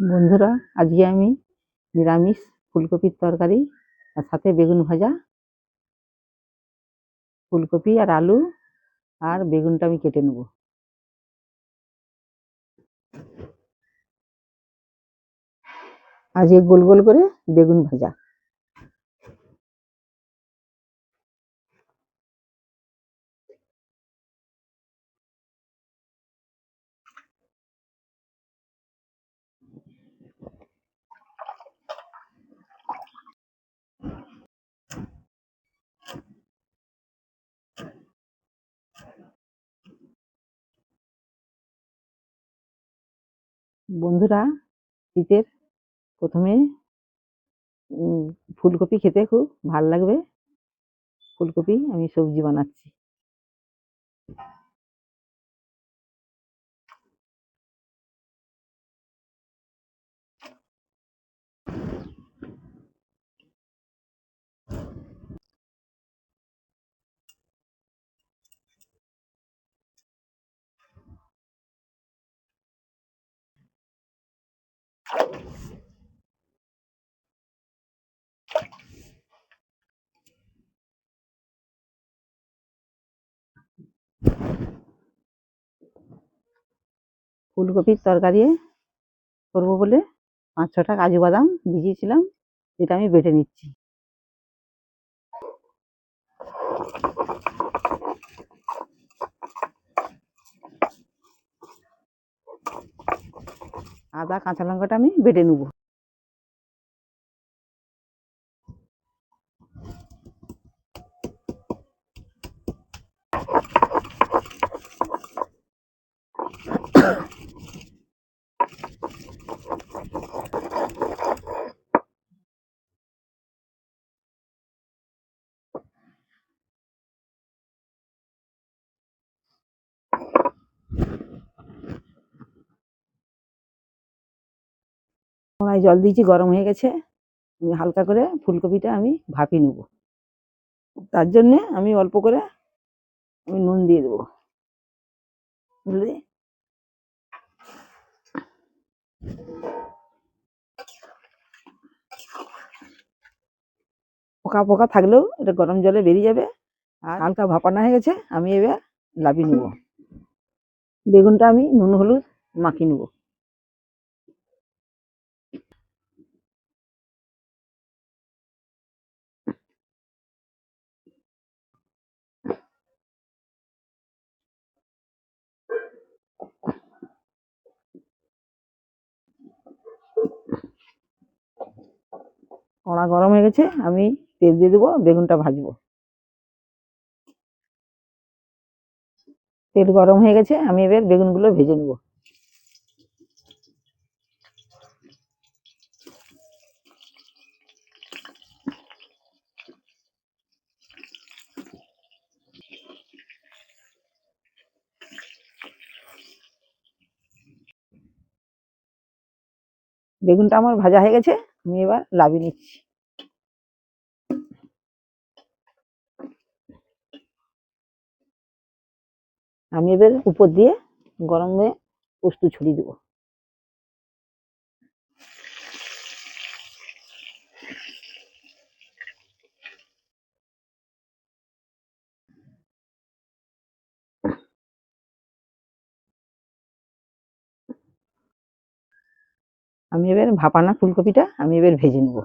বন্ধুরা, আজকে আমি নিরামিষ ফুলকপির তরকারি আর সাথে বেগুন ভাজা, ফুলকপি আর আলু আর বেগুনটা আমি কেটে নেব। আজকে গোল গোল করে বেগুন ভাজা। বন্ধুরা শীতের প্রথমে ফুলকপি খেতে খুব ভালো লাগবে। ফুলকপি আমি সবজি বানাচ্ছি। ফুলকপির তরকারি করব বলে পাঁচ ছটা কাজু বাদাম ভিজিয়েছিলাম যেটা আমি বেটে নিচ্ছি। আদা কাঁচা লঙ্কাটা আমি বেটে নেব। কড়াই জল দিয়েছি গরম হয়ে গেছে। আমি হালকা করে ফুলকপিটা আমি ভাপিয়ে নেব। তার জন্যে আমি অল্প করে আমি নুন দিয়ে দেবো। বুঝলি? পোকা পোকা থাকলেও এটা গরম জলে বেরিয়ে যাবে। আর? হালকা ভাপানো হয়ে গেছে আমি এবার লাভিয়ে নেব। বেগুনটা আমি নুন হলুদ মাখিয়ে নেব। কড়া গরম হয়ে গেছে, আমি তেল দিয়ে দেবো, বেগুনটা ভাজবো। তেল গরম হয়ে গেছে, আমি এবার বেগুনগুলো ভেজে নেব। বেগুনটা আমার ভাজা হয়ে গেছে, আমি এবার লাভিয়ে নিচ্ছি। আমি এবার উপর দিয়ে গরমে পোস্ত ছড়িয়ে দেবো। আমি এবার ভাপানা ফুলকপিটা আমি এবার ভেজে নেব।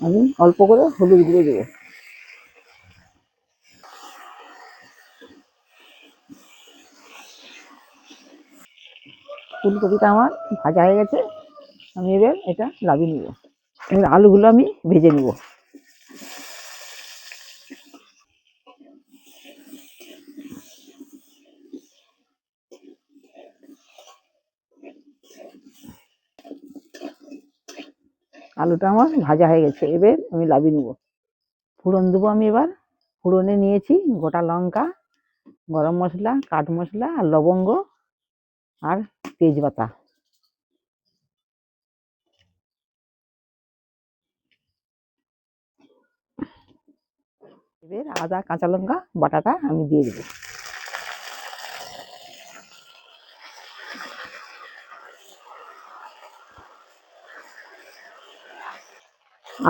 আমি অল্প করে হলুদ গুঁড়ো দেবো। ফুলকপিটা আমার ভাজা হয়ে গেছে, আমি এবার এটা লাভিয়ে নেব। এবার আলুগুলো আমি ভেজে নেব। আলুটা আমার ভাজা হয়ে গেছে, এবার আমি লাভিয়ে নেব। ফোড়ন দেবো আমি এবার। ফোড়নে নিয়েছি গোটা লঙ্কা, গরম মশলা, কাঠ মশলা, আর লবঙ্গ, আর তেজপাতা। এবার আদা, কাঁচা লঙ্কা, বাটাটা আমি দিয়ে দেবো।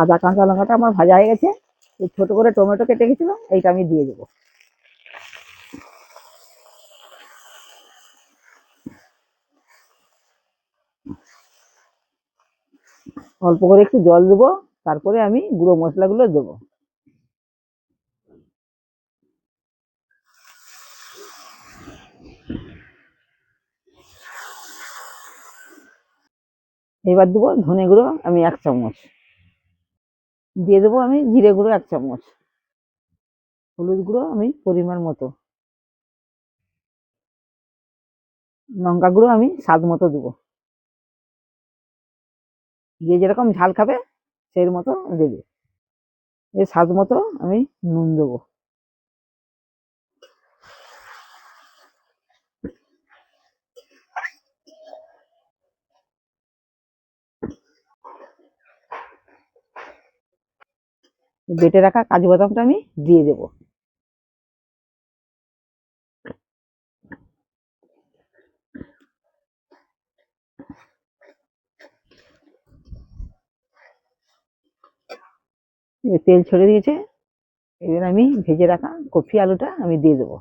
আদা, কাঁচা লঙ্কাটা আমার ভাজা হয়ে গেছে। ছোট করে টমেটো কেটে গেছিলাম, এইটা আমি দিয়ে দেবো। অল্প করে একটু জল দেবো, তারপরে আমি গুঁড়ো মশলাগুলো দেবো। এবার দেবো ধনে গুঁড়ো আমি এক চামচ। দিয়ে দেবো আমি জিরে গুঁড়ো এক চামচ। হলুদ গুঁড়ো আমি পরিমাণ মতো। লঙ্কা গুঁড়ো আমি স্বাদ মতো দেবো। যে যেরকম ঝাল খাবে, সেই মতো দেবে। এর স্বাদ মতো আমি নুন দেবো। বেটে রাখা কাজু বাদামটা আমি দিয়ে দেব। তেল ছড়িয়ে দিয়েছে। এবার আমি ভেজে রাখা কপি আলুটা আমি দিয়ে দেবো।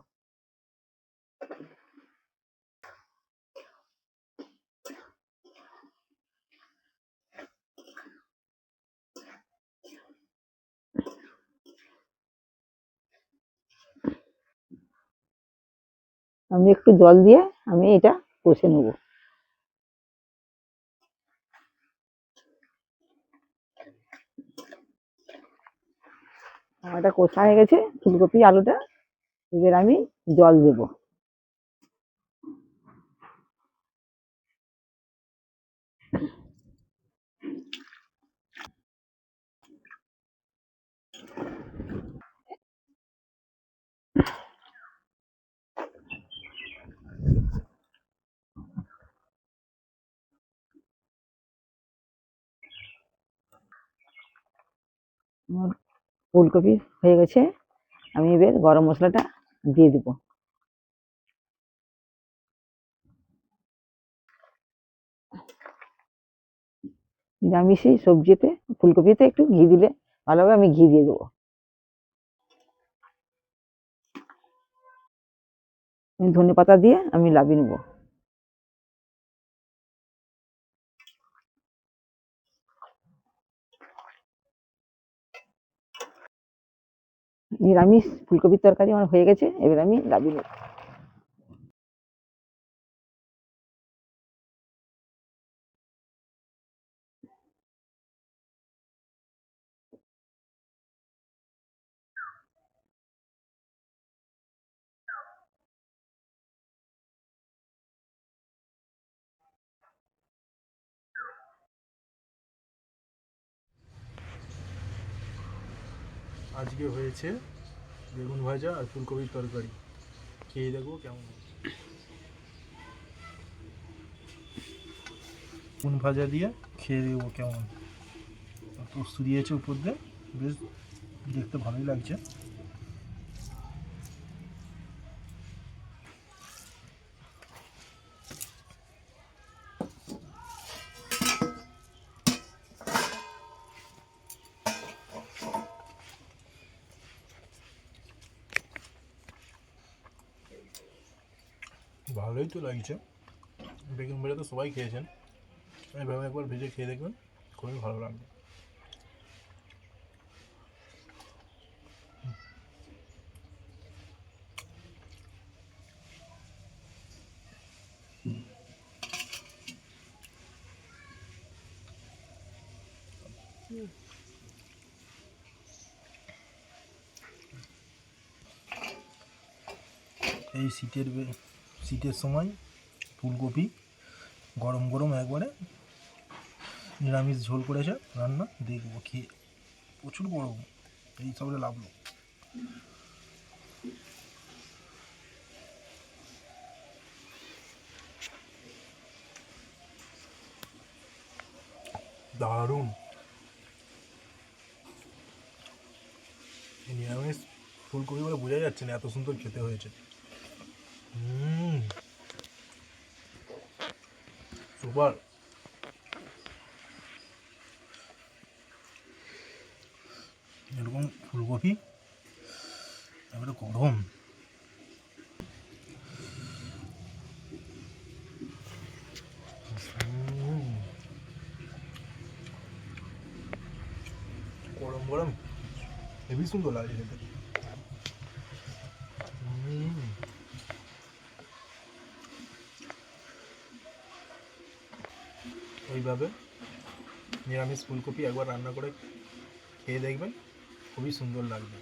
আমি একটু জল দিয়ে আমি এটা কষে নেব। আমার এটা কষা হয়ে গেছে, ফুলকপি, আলুটা, এবার আমি জল দেবো। আমার ফুলকপি হয়ে গেছে। আমি এবার গরম মশলাটা দিয়ে দেবো। নিরামিষই সবজিতে, ফুলকপিতে একটু ঘি দিলে ভালো হবে আমি ঘি দিয়ে দেবো। ধনে পাতা দিয়ে আমি লাবিয়ে নেব। নিরামিষ ফুলকপির তরকারি আমার হয়ে গেছে এবার আমি লাবিয়ে নেব আজকে হয়েছে বেগুন ভাজা আর ফুলকপির তরকারি। খেয়ে দেখব কেমন। বেগুন ভাজা দিয়ে খেয়ে দেবো কেমন। পোস্ত দিয়েছে উপর দিয়ে। বেশ, দেখতে ভালোই লাগছে। ভালোই তো লাগছে। বেগুন ভাজা তো সবাই খেয়েছেন। এইভাবে একবার ভেজে খেয়ে দেখবেন, খুবই ভালো লাগবে। এই শীতের শীতের সময় ফুলকপি গরম গরম একবারে নিরামিষ ঝোল করেছে রান্না দেখব খেয়ে প্রচুর গরম, এই সবরে লাভলো দারুণ। নিরামিষ ফুলকপি বলে বোঝা যাচ্ছে না, এত সুন্দর খেতে হয়েছে। হুম। সুপার এরকম ফুলকপি এবারে গরম। গরম গরম। হেবি সুন্দর লাগছে এইভাবে নিরামিষ ফুলকপি একবার রান্না করে খেয়ে দেখবেন, খুবই সুন্দর লাগবে।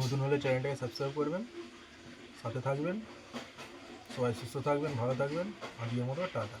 নতুন হলে চ্যানেলটাকে সাবস্ক্রাইব করবেন, সাথে থাকবেন, সবাই সুস্থ থাকবেন, ভালো থাকবেন, আজকের মতো টাটা।